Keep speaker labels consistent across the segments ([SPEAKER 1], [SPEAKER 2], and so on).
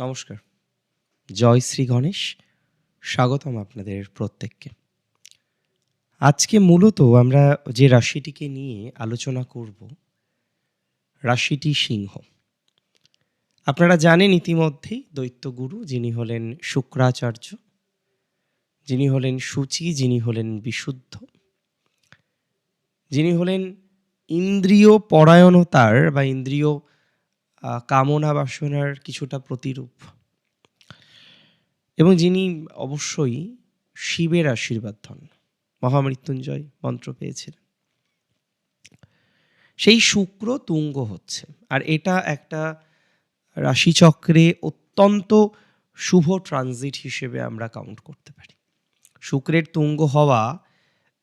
[SPEAKER 1] নমস্কার। জয় শ্রী গণেশ। স্বাগতম আপনাদের প্রত্যেককে। আজকে মূলত আমরা যে রাশিটিকে নিয়ে আলোচনা করব, রাশিটি সিংহ। আপনারা জানেন ইতিমধ্যেই দৈত্যগুরু যিনি হলেন শুক্রাচার্য, যিনি হলেন সূচি, যিনি হলেন বিশুদ্ধ, যিনি হলেন ইন্দ্রিয় পরায়ণতার বা ইন্দ্রিয় কামনা বাসনার কিছুটা প্রতিরূপ। এবং যিনি অবশ্যই শিবের আশীর্বাদ ধন, মহামৃত্যুঞ্জয় মন্ত্র পেয়েছিলেন। সেই শুক্র তুঙ্গ হচ্ছে, আর এটা একটা রাশিচক্রে অত্যন্ত শুভ ট্রানজিট হিসেবে আমরা কাউন্ট করতে পারি। শুক্রের তুঙ্গ হওয়া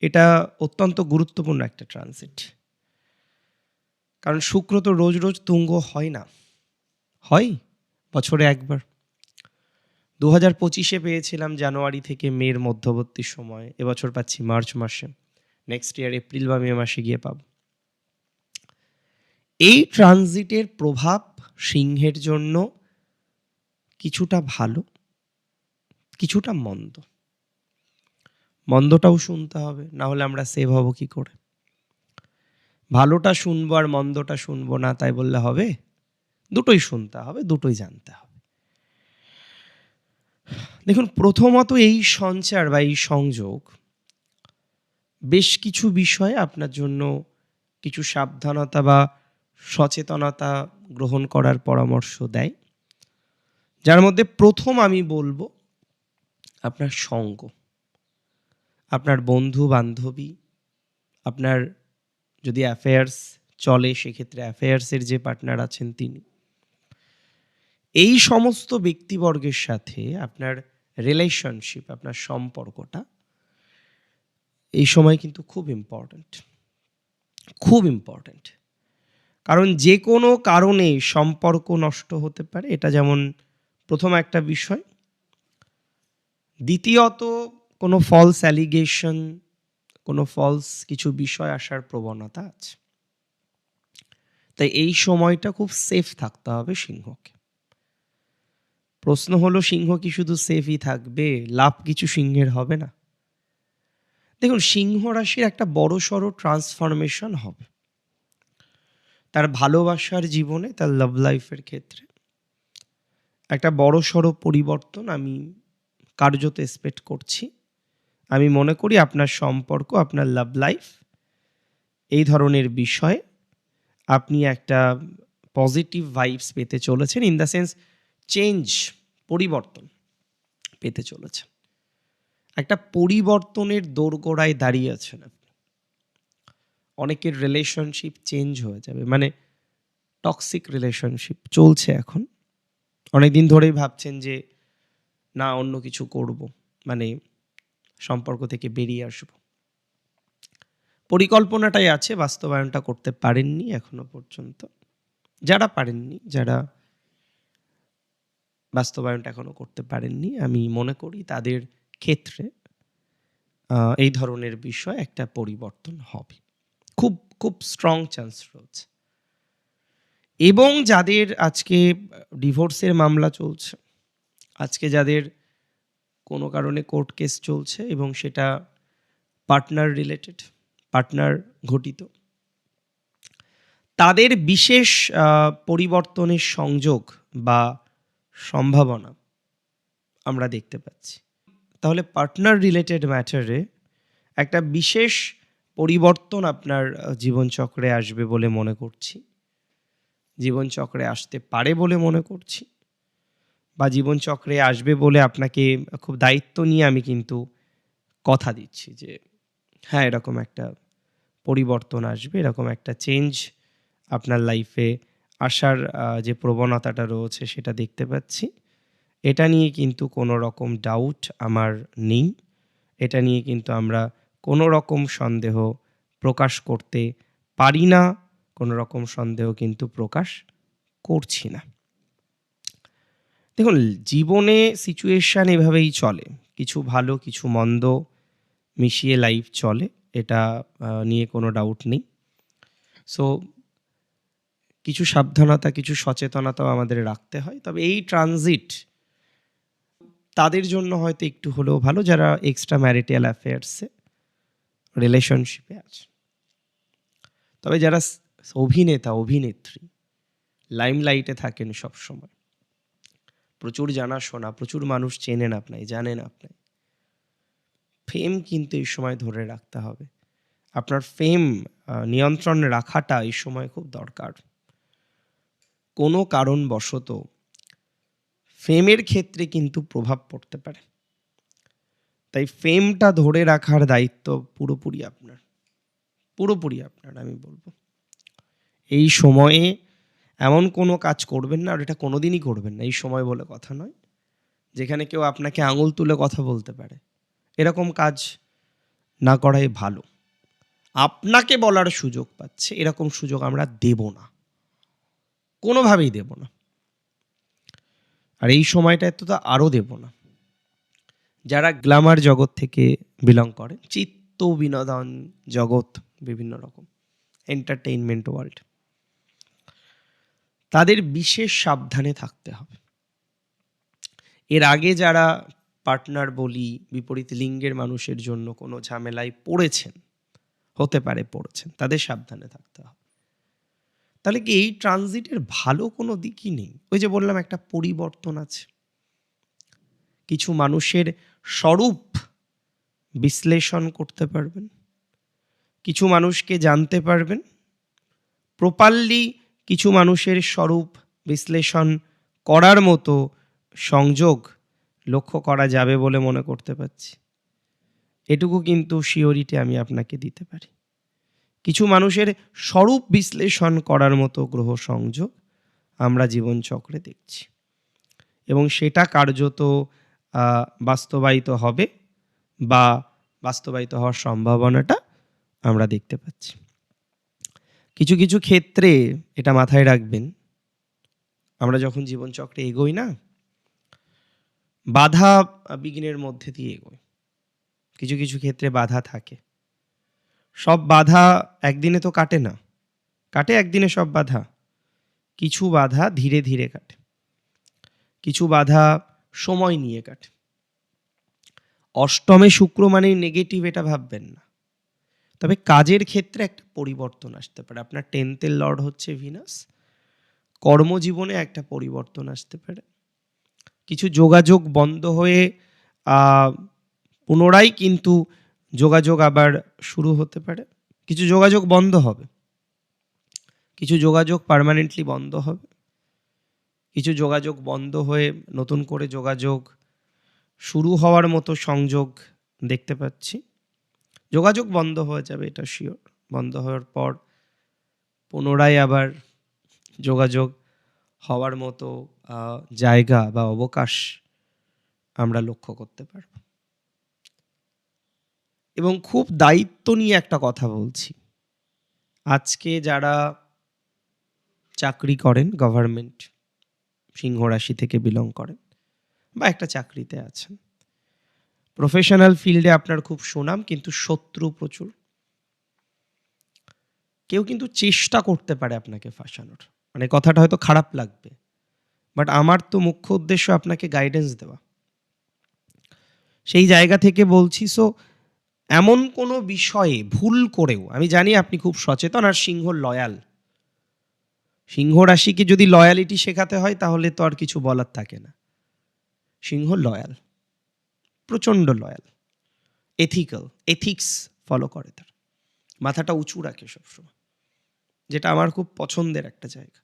[SPEAKER 1] এটা অত্যন্ত গুরুত্বপূর্ণ একটা ট্রানজিট কারণ শুক্র তো রোজ রোজ তুঙ্গ হয় না। হয়? বছরে একবার। দু হাজার পঁচিশে পেয়েছিলাম জানুয়ারি থেকে মের মধ্যবর্তী সময়। এবছর পাচ্ছি মার্চ মাসে। নেক্সট ইয়ার এপ্রিল বা মে মাসে গিয়ে পাব। এই ট্রানজিটের প্রভাব সিংহের জন্য কিছুটা ভালো, কিছুটা মন্দ। মন্দটাও শুনতে হবে, না হলে আমরা সেভ হব কি করে? ভালোটা শুনব আর মন্দটা শুনব না, তাই বললে হবে? দুটোই শুনতে হবে, দুটোই জানতে হবে। দেখুন, প্রথমত এই সঞ্চার বা এই সংযোগ বেশ কিছু বিষয়ে আপনার জন্য কিছু সাবধানতা বা সচেতনতা গ্রহণ করার পরামর্শ দেয়। যার মধ্যে প্রথম আমি বলব, আপনার সঙ্গ। আপনার বন্ধু বান্ধবী আপনার যদি অ্যাফেয়ার্স চলে, সেক্ষেত্রে অ্যাফেয়ার্সের যে পার্টনার আছেন তিনি। এই সমস্ত ব্যক্তিবর্গের সাথে আপনার রিলেশনশিপ আপনার সম্পর্কটা এই সময় কিন্তু খুব ইম্পর্ট্যান্ট খুব ইম্পর্ট্যান্ট কারণ যে কোনো কারণে সম্পর্ক নষ্ট হতে পারে, এটা যেমন প্রথম একটা বিষয়। দ্বিতীয়ত কোনো ফলস অ্যালিগেশন কোনো ফলস কিছু বিষয় আসার প্রবণতা আছে। তাই এই সময়টা খুব সেফ থাকতে হবে সিংহকে। প্রশ্ন হলো, সিংহ কি শুধু সেফই থাকবে? লাভ কিছু সিংহের হবে না। দেখুন, সিংহ রাশির একটা বড় সড়ো ট্রান্সফরমেশন হবে। তার ভালোবাসার জীবনে, তার লাভ লাইফের ক্ষেত্রে একটা বড় সড়ো পরিবর্তন আমি কার্যত এক্সপেক্ট করছি। আমি মনে করি আপনার সম্পর্ক, আপনার লাভ লাইফ এই ধরনের বিষয়ে আপনি একটা পজিটিভ ভাইবস পেতে চলেছেন ইন দ্য সেন্স চেঞ্জ পরিবর্তন পেতে চলেছেন। একটা পরিবর্তনের দোরগোড়ায় দাঁড়িয়ে আছেন আপনি। অনেকের রিলেশনশিপ চেঞ্জ হয়ে যাবে মানে টক্সিক রিলেশনশিপ চলছে এখন। অনেকদিন ধরেই ভাবছেন যে, না, অন্য কিছু করব। মানে সম্পর্ক থেকে বেরিয়ে আসব। পরিকল্পনাটাই আছে, বাস্তবায়নটা করতে পারেননি এখনও পর্যন্ত। যারা পারেননি, যারা বাস্তবায়নটা এখনও করতে পারেননি, আমি মনে করি তাদের ক্ষেত্রে এই ধরনের বিষয় একটা পরিবর্তন হবে। খুব খুব স্ট্রং চান্স রয়েছে। এবং যাদের আজকে ডিভোর্সের মামলা চলছে, আজকে যাদের কোনো কারণে কোর্ট কেস চলছে এবং সেটা পার্টনার রিলেটেড, পার্টনার ঘটিত। তাদের বিশেষ পরিবর্তনের সংযোগ বা সম্ভাবনা আমরা দেখতে পাচ্ছি। তাহলে পার্টনার রিলেটেড ম্যাটারে একটা বিশেষ পরিবর্তন আপনার জীবনচক্রে আসবে বলে মনে করছি। জীবনচক্রে আসতে পারে বলে মনে করছি। বা জীবনচক্রে আসবে বলে আপনাকে খুব দায়িত্ব নিয়ে আমি কিন্তু কথা দিচ্ছি যে হ্যাঁ এরকম একটা পরিবর্তন আসবে, এরকম একটা চেঞ্জ আপনার লাইফে আসার যে প্রবণতাটা রয়েছে সেটা দেখতে পাচ্ছি। এটা নিয়ে কিন্তু কোনো রকম ডাউট আমার নেই। এটা নিয়ে কিন্তু আমরা কোনো রকম সন্দেহ প্রকাশ করতে পারি না, কোনো রকম সন্দেহ কিন্তু প্রকাশ করছি না। দেখুন, জীবনে সিচুয়েশান এভাবেই চলে। কিছু ভালো, কিছু মন্দ মিশিয়ে লাইফ চলে, এটা নিয়ে কোনো ডাউট নেই। সো কিছু সাবধানতা, কিছু সচেতনতাও আমাদের রাখতে হয়। তবে এই ট্রানজিট তাদের জন্য হয়তো একটু হলেও ভালো, যারা এক্সট্রা ম্যারিটাল অ্যাফেয়ার্সে রিলেশনশিপে আছে। তবে যারা অভিনেতা, অভিনেত্রী লাইমলাইটে থাকেন সব সময় প্রচুর জানাশোনা, প্রচুর মানুষ চেনেন আপনায় জানেন আপনায় ফেম কিন্তু এই সময় ধরে রাখতে হবে। আপনার ফেম নিয়ন্ত্রণ রাখাটা এই সময় খুব দরকার। কোনো কারণবশত ফেমের ক্ষেত্রে কিন্তু প্রভাব পড়তে পারে। তাই ফেমটা ধরে রাখার দায়িত্ব পুরোপুরি আপনার। পুরোপুরি আপনার, আমি বলব। এই সময়ে এমন কোনো কাজ করবেন না আর এটা কোনোদিনই করবেন না। এই সময় বলে কথা নয়। যেখানে কেউ আপনাকে আঙুল তুলে কথা বলতে পারে। এরকম কাজ না করাই ভালো। আপনাকে বলার সুযোগ পাচ্ছে, এরকম সুযোগ আমরা দেব না। কোনোভাবেই দেব না। আর এই সময়টায় তো তা আরও দেব না। যারা গ্ল্যামার জগৎ থেকে বিলং করে চিত্ত বিনোদন জগৎ বিভিন্ন রকম এন্টারটেইনমেন্ট ওয়ার্ল্ড তাদের বিশেষ সাবধানে থাকতে হবে। এর আগে যারা পার্টনার বলি, বিপরীত লিঙ্গের মানুষের জন্য কোনো ঝামেলায় পড়েছেন, হতে পারে পড়েছেন, তাদের সাবধানে থাকতে হবে। তাহলে কি এই ট্রানজিটের ভালো কোনো দিকই নেই? ওই যে বললাম, একটা পরিবর্তন আছে। কিছু মানুষের স্বরূপ বিশ্লেষণ করতে পারবেন, কিছু মানুষকে জানতে পারবেন, প্রপারলি কিছু মানুষের স্বরূপ বিশ্লেষণ করার মতো সংযোগ লক্ষ্য করা যাবে বলে মনে করতে পারছি। এটুকু কিন্তু শিওরিটি আমি আপনাকে দিতে পারি। কিছু মানুষের স্বরূপ বিশ্লেষণ করার মতো গ্রহ সংযোগ আমরা জীবনচক্রে দেখছি। এবং সেটা কার্যত বাস্তবায়িত হবে বা বাস্তবায়িত হওয়ার সম্ভাবনাটা আমরা দেখতে পাচ্ছি। কিছু কিছু ক্ষেত্রে এটা মাথায় রাখবেন। আমরা যখন জীবনচক্রে এগোই না, বাধা বিঘ্নের মধ্যে দিয়ে এগোই। কিছু কিছু ক্ষেত্রে বাধা থাকে। সব বাধা একদিনে তো কাটে না। কাটে একদিনে সব বাধা। কিছু বাধা ধীরে ধীরে কাটে। কিছু বাধা সময় নিয়ে কাটে। অষ্টমে শুক্র মানে নেগেটিভ এটা ভাববেন না। তবে কাজের ক্ষেত্রে একটা পরিবর্তন আসতে পারে। আপনার টেন্থের লর্ড হচ্ছে ভিনাস কর্মজীবনে একটা পরিবর্তন আসতে পারে। কিছু যোগাযোগ বন্ধ হয়ে পুনরায় কিন্তু যোগাযোগ আবার শুরু হতে পারে। কিছু যোগাযোগ বন্ধ হবে। কিছু যোগাযোগ পার্মানেন্টলি বন্ধ হবে। কিছু যোগাযোগ বন্ধ হয়ে নতুন করে যোগাযোগ শুরু হওয়ার মতো সংযোগ দেখতে পাচ্ছি। যোগাযোগ বন্ধ হয়ে যাবে, এটা শিওর বন্ধ হওয়ার পর পুনরায় আবার যোগাযোগ হওয়ার মতো জায়গা বা অবকাশ আমরা লক্ষ্য করতে পারব। এবং খুব দায়িত্ব নিয়ে একটা কথা বলছি। আজকে যারা চাকরি করেন গভর্নমেন্ট সিংহ রাশি থেকে বিলং করেন বা একটা চাকরিতে আছেন প্রফেশনাল ফিল্ডে আপনার খুব সুনাম, কিন্তু শত্রু প্রচুর। কেউ কিন্তু চেষ্টা করতে পারে আপনাকে ফাঁসানোর। মানে কথাটা হয়তো খারাপ লাগবে বাট আমার তো মুখ্য উদ্দেশ্য আপনাকে গাইডেন্স দেওয়া। সেই জায়গা থেকে বলছি সো এমন কোনো বিষয়ে ভুল করেও, আমি জানি আপনি খুব সচেতন আর সিংহ লয়াল সিংহ রাশিকে যদি লয়ালিটি শেখাতে হয়, তাহলে তো আর কিছু বলার থাকে না। সিংহ লয়াল প্রচণ্ড লয়াল এথিক্যাল এথিক্স ফলো করে তার। মাথাটা উঁচু রাখে সবসময়, যেটা আমার খুব পছন্দের একটা জায়গা।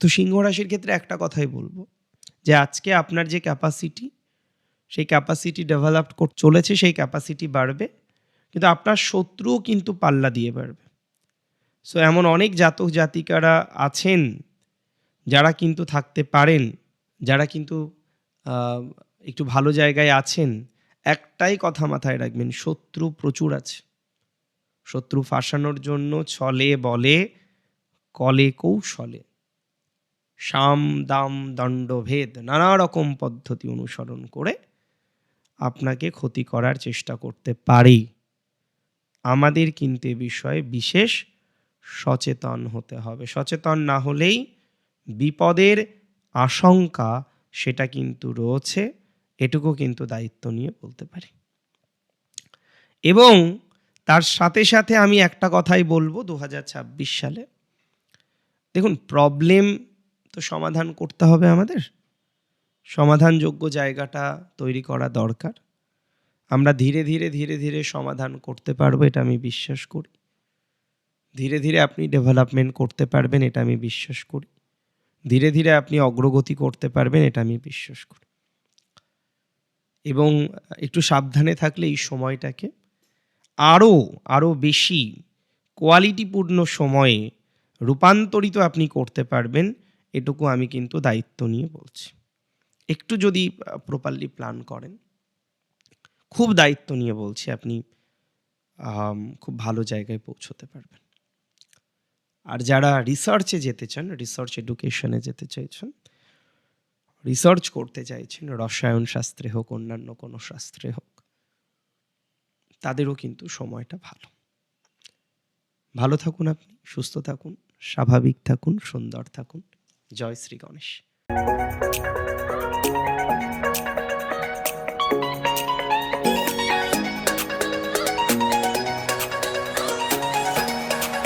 [SPEAKER 1] তো সিংহ রাশির ক্ষেত্রে একটা কথাই বলব, যে আজকে আপনার যে ক্যাপাসিটি সেই ক্যাপাসিটি ডেভেলপ চলেছে, সেই ক্যাপাসিটি বাড়বে, কিন্তু আপনার শত্রুও কিন্তু পাল্লা দিয়ে বাড়বে। সো এমন অনেক জাতক জাতিকারা আছেন, যারা কিন্তু থাকতে পারেন, যারা কিন্তু একটু ভালো জায়গায় আছেন, একটাই কথা মাথায় রাখবেন, শত্রু প্রচুর আছে। শত্রু ফাঁসানোর জন্য ছলে বলে, কলে কৌশলে। সাম, দাম দণ্ডভেদ নানা রকম পদ্ধতি অনুসরণ করে আপনাকে ক্ষতি করার চেষ্টা করতে পারে। আমাদের কিন্তু এ বিষয়ে বিশেষ সচেতন হতে হবে। সচেতন না হলেই বিপদের আশঙ্কা সেটা কিন্তু রয়েছে। এটুকু কিন্তু দায়িত্ব নিয়ে বলতে পারি। এবং তার সাথে সাথে আমি একটা কথাই বলব দু হাজার ছাব্বিশ সালে। দেখুন প্রবলেম তো সমাধান করতে হবে আমাদের। সমাধানযোগ্য জায়গাটা তৈরি করা দরকার। আমরা ধীরে ধীরে ধীরে ধীরে সমাধান করতে পারব, এটা আমি বিশ্বাস করি। ধীরে ধীরে আপনি ডেভেলপমেন্ট করতে পারবেন, এটা আমি বিশ্বাস করি। ধীরে ধীরে আপনি অগ্রগতি করতে পারবেন, এটা আমি বিশ্বাস করি। এবং একটু সাবধানে থাকলে এই সময়টাকে আরও আরও বেশি কোয়ালিটিপূর্ণ সময়ে রূপান্তরিত আপনি করতে পারবেন, এটুকু আমি কিন্তু দায়িত্ব নিয়ে বলছি। একটু যদি প্রপারলি প্ল্যান করেন, খুব দায়িত্ব নিয়ে বলছি আপনি খুব ভালো জায়গায় পৌঁছতে পারবেন। আর যারা রিসার্চে যেতে চান রিসার্চ এডুকেশনে যেতে চাইছেন রিসার্চ করতে চাইছেন রসায়ন শাস্ত্রে হোক, অন্যান্য কোনো শাস্ত্রে হোক। তাদেরও কিন্তু সময়টা ভালো। ভালো থাকুন আপনি, সুস্থ থাকুন, স্বাভাবিক থাকুন, সুন্দর থাকুন। জয় শ্রী গণেশ।